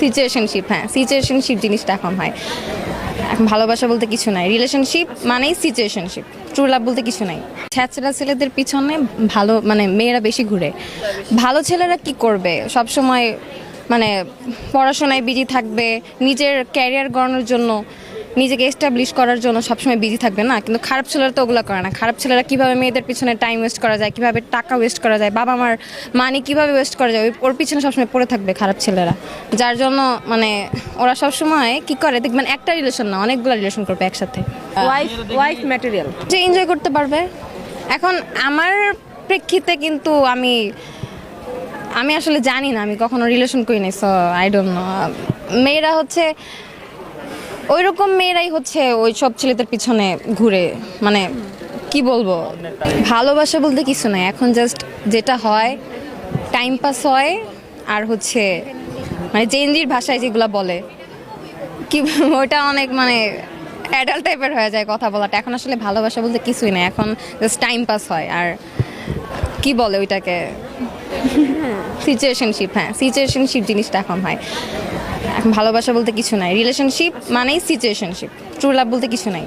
Situationship হ্যাঁ situationship জিনিসটা এখন হয়। এখন ভালোবাসা বলতে কিছু নাই। রিলেশনশিপ মানেই সিচুয়েশনশিপ ট্রু লাভ বলতে কিছু নাই। ছ্যাচরা ছেলেদের পিছনে ভালো মানে মেয়েরা বেশি ঘুরে। ভালো ছেলেরা কি করবে? সব সময় মানে পড়াশোনায় বিজি থাকবে, নিজের ক্যারিয়ার গড়ানোর জন্য নিজেকে এস্টাবলিশ করার জন্য সবসময় বিজি থাকবে না। কিন্তু খারাপ ছেলেরা তো ওগুলো করে না। খারাপ ছেলেরা কীভাবে মেয়েদের পিছনে টাইম ওয়েস্ট করা যায় কীভাবে টাকা ওয়েস্ট করা যায় বাবা মার মানি কীভাবে ওয়েস্ট করা যায় ওই- ওর পিছনে সবসময় পড়ে থাকবে খারাপ ছেলেরা। যার জন্য মানে ওরা সবসময় কি করে? দেখবেন একটা রিলেশন না অনেকগুলো রিলেশন করবে একসাথে। ওয়াইফ ওয়াইফ ম্যাটেরিয়াল যে এনজয় করতে পারবে। এখন আমার প্রেক্ষিতে কিন্তু আমি আমি আসলে জানি না আমি কখনো রিলেশন করি নাই সো আই ডোন্ট নো মেয়েরা হচ্ছে ওই রকম মেয়েরাই হচ্ছে ওই সব ছেলেদের পিছনে ঘুরে মানে কি বলব? ভালোবাসা বলতে কিছু নাই। এখন জাস্ট যেটা হয় টাইম পাস হয়, আর হচ্ছে মানে চেঞ্জির ভাষায় যেগুলো বলে, কি ওটা অনেক মানে অ্যাডাল্ট টাইপের হয়ে যায় কথা বলাটা। এখন আসলে ভালোবাসা বলতে কিছুই না এখন জাস্ট টাইম পাস হয়, আর কি বলে ওইটাকে? সিচুয়েশনশিপ হ্যাঁ সিচুয়েশনশিপ জিনিসটা এখন হয়। এখন ভালোবাসা বলতে কিছু নাই। রিলেশনশিপ মানেই সিচুয়েশনশিপ ট্রু লাভ বলতে কিছু নাই।